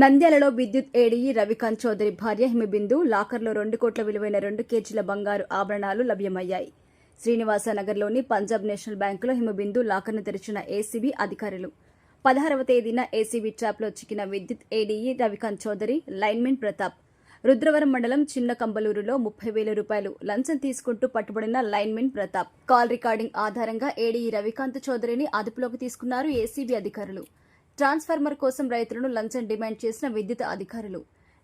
నంద్యాలలో విద్యుత్ ఏడీఈ రవికాంత్ చౌదరి భార్య హిమబిందు లాకర్లో రెండు కోట్ల విలువైన రెండు కేజీల బంగారు ఆభరణాలు లభ్యమయ్యాయి. శ్రీనివాస నగర్లోని పంజాబ్ నేషనల్ బ్యాంకులో హిమబిందు లాకర్ను తెరిచిన ఏసీబీ అధికారులు. పదహారవ తేదీన ఏసీబీ ట్రాప్లో చిక్కిన విద్యుత్ ఏడీఈ రవికాంత్ చౌదరి లైన్మెన్ ప్రతాప్. రుద్రవరం మండలం చిన్న కంబలూరులో ముప్పై వేల రూపాయలు లంచం తీసుకుంటూ పట్టుబడిన లైన్మెన్ ప్రతాప్. కాల్ రికార్డింగ్ ఆధారంగా ఏడీఈ రవికాంత్ చౌదరిని అదుపులోకి తీసుకున్నారు ఏసీబీ అధికారులు. ట్రాన్స్ఫార్మర్ కోసం రైతులను లంచం డిమాండ్ చేసిన విద్యుత్ అధికారులు.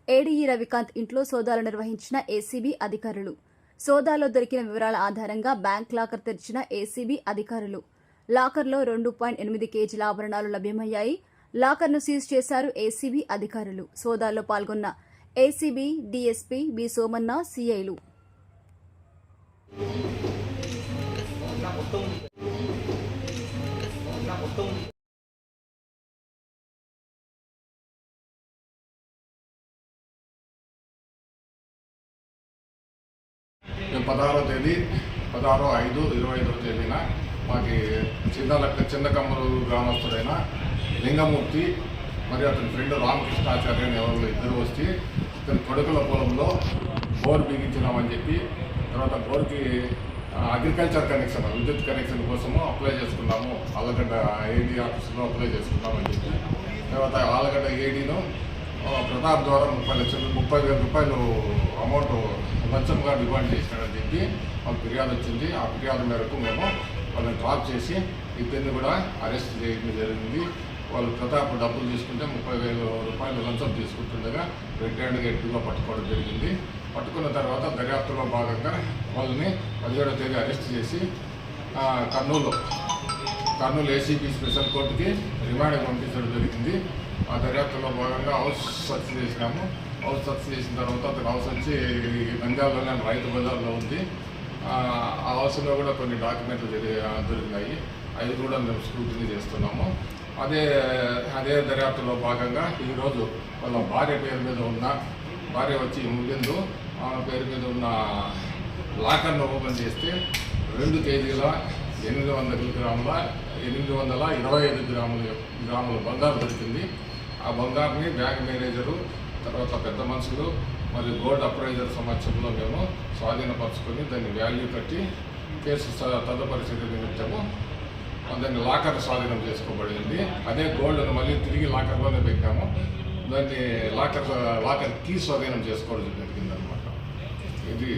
ఏడీఈ రవికాంత్ ఇంట్లో సోదాలు నిర్వహించిన ఏసీబీ అధికారులు. సోదాలో దొరికిన వివరాల ఆధారంగా బ్యాంక్ లాకర్ తెరిచిన ఏసీబీ అధికారులు. లాకర్లో రెండు పాయింట్ ఎనిమిది కేజీల ఆభరణాలు లభ్యమయ్యాయి. లాకర్ను సీజ్ చేశారు ఏసీబీ అధికారులు. సోదాల్లో పాల్గొన్న ఏసీబీ డీఎస్పీ బి సోమన్న సీఐలు. పదహారో తేదీ పదహారో ఐదు ఇరవై ఐదో తేదీన మాకి చిన్న లెక్క చిన్న కమ్మరు గ్రామస్తుడైన లింగమూర్తి మరియు అతని ఫ్రెండ్ రామకృష్ణాచార్య అని ఎవరు ఇద్దరు వచ్చి ఇతని కొడుకుల పొలంలో బోర్ బిగించినామని చెప్పి తర్వాత బోర్కి అగ్రికల్చర్ కనెక్షన్ విద్యుత్ కనెక్షన్ కోసము అప్లై చేసుకున్నాము. ఆలగడ్డ ఏడీ ఆఫీసులో అప్లై చేసుకున్నామని చెప్పి తర్వాత ఆలగడ్డ ఏడీను ప్రతాప్ ద్వారా ముప్పై లక్షలు ముప్పై వేల రూపాయలు అమౌంట్ లంచంగా డిమాండ్ చేసినాడని చెప్పి మాకు ఫిర్యాదు వచ్చింది. ఆ ఫిర్యాదు మేరకు మేము వాళ్ళని డ్రాప్ చేసి ఇద్దరిని కూడా అరెస్ట్ చేయడం జరిగింది. వాళ్ళు ప్రతాప్ డబ్బులు తీసుకుంటే ముప్పై వేల రూపాయలు లంచం తీసుకుంటుండగా రెడ్ హ్యాండ్గా ఎట్టుగా పట్టుకోవడం జరిగింది. పట్టుకున్న తర్వాత దర్యాప్తులో భాగంగా వాళ్ళని పదిహేడో తేదీ అరెస్ట్ చేసి కర్నూలు కర్నూలు ఏసీబీ స్పెషల్ కోర్టుకి రిమాండ్ పంపించడం జరిగింది. ఆ దర్యాప్తులో భాగంగా హౌస్ సర్చ్ చేసినాము. హౌస్ సర్చ్ చేసిన తర్వాత అతను హౌస్ వచ్చి నంద్యాలలోనే రైతు బజార్లో ఉంది. ఆ హౌస్లో కూడా కొన్ని డాక్యుమెంట్లు దొరికినాయి. అవి కూడా మేము స్క్రూటినీ చేస్తున్నాము. అదే అదే దర్యాప్తులో భాగంగా ఈరోజు వాళ్ళ భార్య పేరు మీద ఉన్న భార్య వచ్చి ముగిందు ఆమె పేరు మీద ఉన్న లాకర్ను ఓపెన్ చేస్తే రెండు కేజీల ఎనిమిది వందల గ్రాముల ఎనిమిది వందల ఇరవై ఐదు గ్రాముల గ్రాముల బంగారు దొరికింది. ఆ బంగారుని బ్యాంక్ మేనేజరు తర్వాత పెద్ద మనుషులు మరియు గోల్డ్ అప్రైజర్ సమక్షంలో మేము స్వాధీనపరచుకొని దాన్ని వాల్యూ కట్టి కేసు తదుపరి చర్య నిమిత్తము దాన్ని లాకర్ స్వాధీనం చేసుకోబడింది. అదే గోల్డ్ను మళ్ళీ తిరిగి లాకర్లోనే పెట్టాము. దాన్ని లాకర్ లాకర్ కీ స్వాధీనం చేసుకోవడం జరిగింది అనమాట ఇది